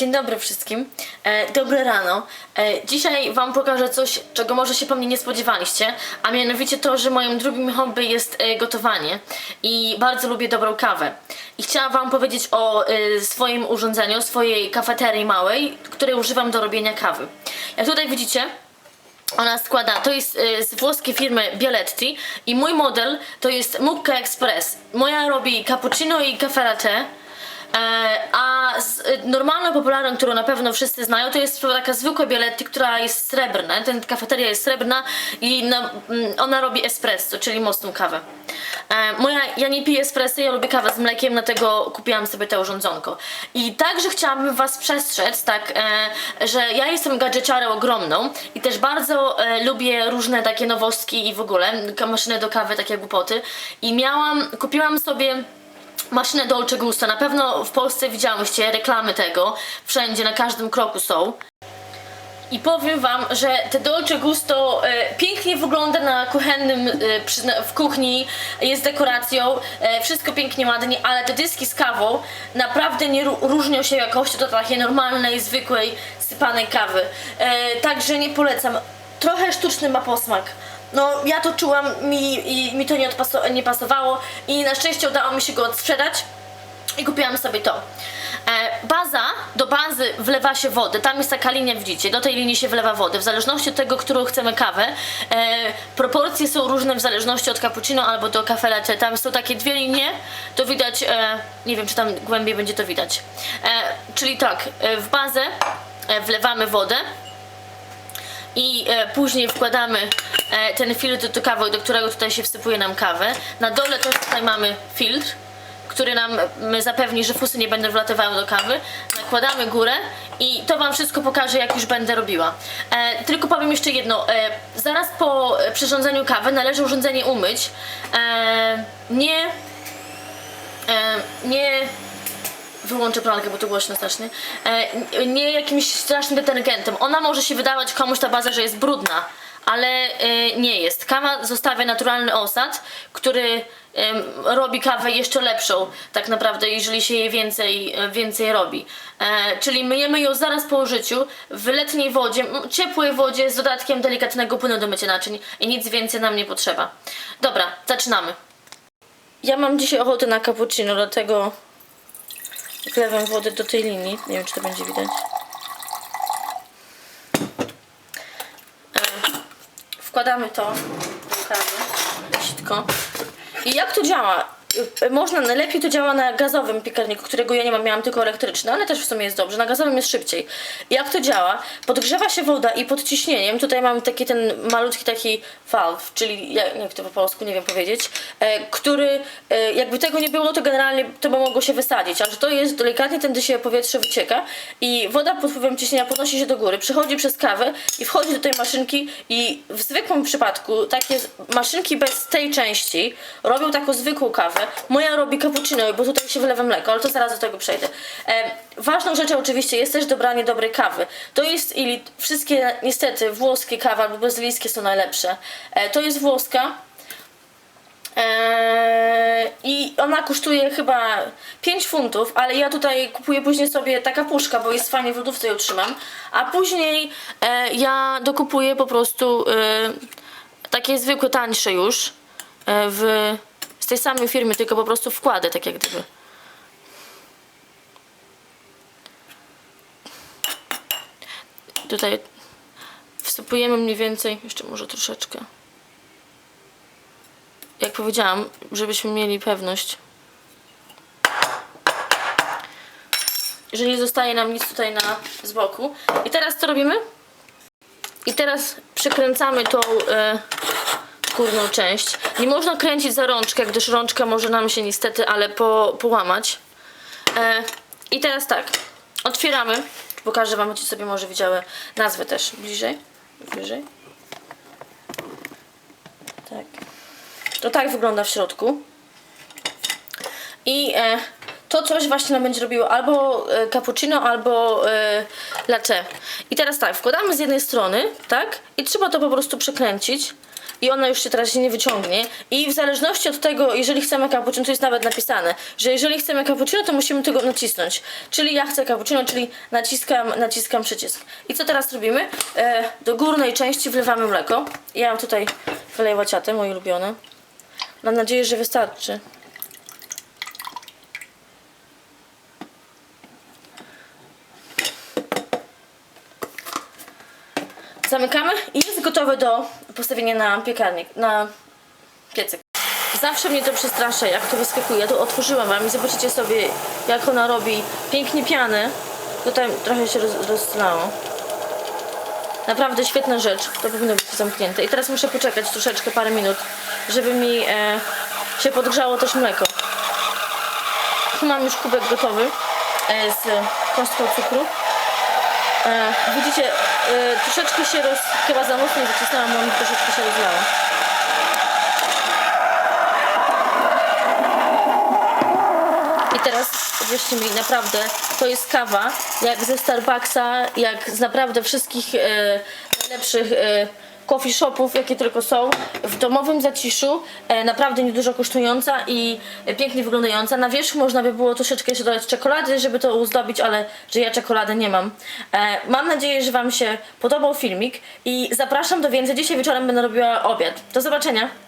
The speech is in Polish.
Dzień dobry wszystkim. E, dobre rano. E, dzisiaj Wam pokażę coś, czego może się po mnie nie spodziewaliście, a mianowicie to, że moim drugim hobby jest e, gotowanie i bardzo lubię dobrą kawę. I chciałam Wam powiedzieć o e, swoim urządzeniu, swojej kafeterii małej, której używam do robienia kawy. Jak tutaj widzicie, ona składa, to jest y, z włoskiej firmy Bialetti i mój model to jest Mukka Express. Moja robi cappuccino i cafe latte. E, a y, normalną, popularną, którą na pewno wszyscy znają, to jest taka zwykła Bialetti, która jest srebrna. Ten kafeteria jest srebrna i mm, ona robi espresso, czyli mocną kawę. E, moja, ja nie piję espresso, ja lubię kawę z mlekiem, dlatego kupiłam sobie to urządzonko. I także chciałabym Was przestrzec, tak, e, że ja jestem gadżeciarą ogromną i też bardzo lubię różne takie nowostki i w ogóle maszyny do kawy, takie głupoty. I miałam, kupiłam sobie maszynę Dolce Gusto. Na pewno w Polsce widziałyście reklamy tego, wszędzie, na każdym kroku są. I powiem wam, że te Dolce Gusto e, pięknie wygląda na kuchennym, e, przy, na, w kuchni, jest dekoracją, e, wszystko pięknie ładnie, ale te dyski z kawą naprawdę nie ró- różnią się jakością do takiej normalnej, zwykłej, sypanej kawy. E, także nie polecam. Trochę sztuczny ma posmak. No, ja to czułam, mi, i, mi to nie, odpaso- nie pasowało i na szczęście udało mi się go odsprzedać i kupiłam sobie to. E, baza, do bazy wlewa się wodę, tam jest taka linia, widzicie, do tej linii się wlewa wodę, w zależności od tego, którą chcemy kawę. E, proporcje są różne w zależności od cappuccino albo do cafe tam są takie dwie linie, to widać, e, nie wiem czy tam głębiej będzie to widać. E, czyli tak, e, w bazę e, wlewamy wodę, i e, później wkładamy ten filtr do kawy, do którego tutaj się wsypuje nam kawę. Na dole też tutaj mamy filtr, który nam zapewni, że fusy nie będą wlatywały do kawy. Nakładamy górę i to Wam wszystko pokażę, jak już będę robiła. E, tylko powiem jeszcze jedno. E, zaraz po e, przyrządzeniu kawy należy urządzenie umyć. E, nie... E, nie wyłączę pralkę, bo to głośno strasznie, e, nie jakimś strasznym detergentem. Ona może się wydawać komuś ta baza, że jest brudna, ale e, nie jest. Kawa zostawia naturalny osad, który robi kawę jeszcze lepszą, tak naprawdę, jeżeli się jej więcej, więcej robi. E, czyli myjemy ją zaraz po użyciu w letniej wodzie, ciepłej wodzie z dodatkiem delikatnego płynu do mycia naczyń i nic więcej nam nie potrzeba. Dobra, zaczynamy. Ja mam dzisiaj ochotę na cappuccino, dlatego wlewam wodę do tej linii. Nie wiem, czy to będzie widać. Wkładamy to kawy. Sitko. I jak to działa? E, Można, najlepiej to działa na gazowym piekarniku, którego ja nie mam, miałam tylko elektryczny, ale też w sumie jest dobrze. Na gazowym jest szybciej. Jak to działa? Podgrzewa się woda i pod ciśnieniem, tutaj mam taki ten malutki taki valve, czyli ja- jak to po polsku, nie wiem powiedzieć, e, który e, jakby tego nie było, to generalnie to by mogło się wysadzić, ale to jest delikatnie, tędy się powietrze wycieka i woda pod wpływem ciśnienia podnosi się do góry, przechodzi przez kawę i wchodzi do tej maszynki i w zwykłym przypadku takie maszynki bez tej części robią taką zwykłą kawę. Moja robi cappuccino, bo tutaj się wylewa mleko, ale to zaraz do tego przejdę. E, ważną rzeczą oczywiście jest też dobranie dobrej kawy. To jest ili wszystkie niestety włoskie kawy albo brazylijskie są najlepsze. E, to jest włoska. Eee, I ona kosztuje chyba 5 funtów, ale ja tutaj kupuję później sobie taka puszka, bo jest fajnie w lodówce ją trzymam. A później e, ja dokupuję po prostu e, takie zwykłe, tańsze już e, w, tej samej firmy, tylko po prostu wkładę tak jak gdyby. Tutaj wsypujemy mniej więcej, jeszcze może troszeczkę jak powiedziałam, żebyśmy mieli pewność, że nie zostaje nam nic tutaj na z boku. I teraz co robimy? I teraz przykręcamy tą e, górną część. Nie można kręcić za rączkę, gdyż rączka może nam się niestety, ale po, połamać. E, I teraz tak, otwieramy. Pokażę wam, ci sobie może widziały nazwę też bliżej. Bliżej. Tak. To tak wygląda w środku. I e, to coś właśnie nam będzie robiło albo e, cappuccino, albo e, latte. I teraz tak, wkładamy z jednej strony, tak? I trzeba to po prostu przekręcić. I ona już się teraz się nie wyciągnie. I w zależności od tego, jeżeli chcemy cappuccino, to jest nawet napisane, że jeżeli chcemy cappuccino, to musimy tego nacisnąć. Czyli ja chcę cappuccino, czyli naciskam, naciskam przycisk. I co teraz robimy? E, do górnej części wlewamy mleko. Ja mam tutaj wyleję łaciate, moje ulubione. Mam nadzieję, że wystarczy. Zamykamy i jest gotowe do postawienia na piekarnik, na piecyk. Zawsze mnie to przestrasza, jak to wyskakuje. Ja to otworzyłam wam i zobaczycie sobie, jak ona robi pięknie pianę. Tutaj trochę się roz. Naprawdę świetna rzecz. To powinno być zamknięte. I teraz muszę poczekać troszeczkę, parę minut, żeby mi e, się podgrzało też mleko. Tu mam już kubek gotowy e, z kostką cukru. E, widzicie, e, troszeczkę się roz... chyba za mocno zacisnęłam, troszeczkę się rozlało. I teraz wierzcie mi, naprawdę to jest kawa jak ze Starbucksa, jak z naprawdę wszystkich e, najlepszych e, coffee shopów, jakie tylko są, w domowym zaciszu, e, naprawdę niedużo kosztująca i pięknie wyglądająca. Na wierzch można by było troszeczkę jeszcze dodać czekolady, żeby to uzdobić, ale że ja czekolady nie mam. E, mam nadzieję, że Wam się podobał filmik i zapraszam do więcej. Dzisiaj wieczorem będę robiła obiad. Do zobaczenia!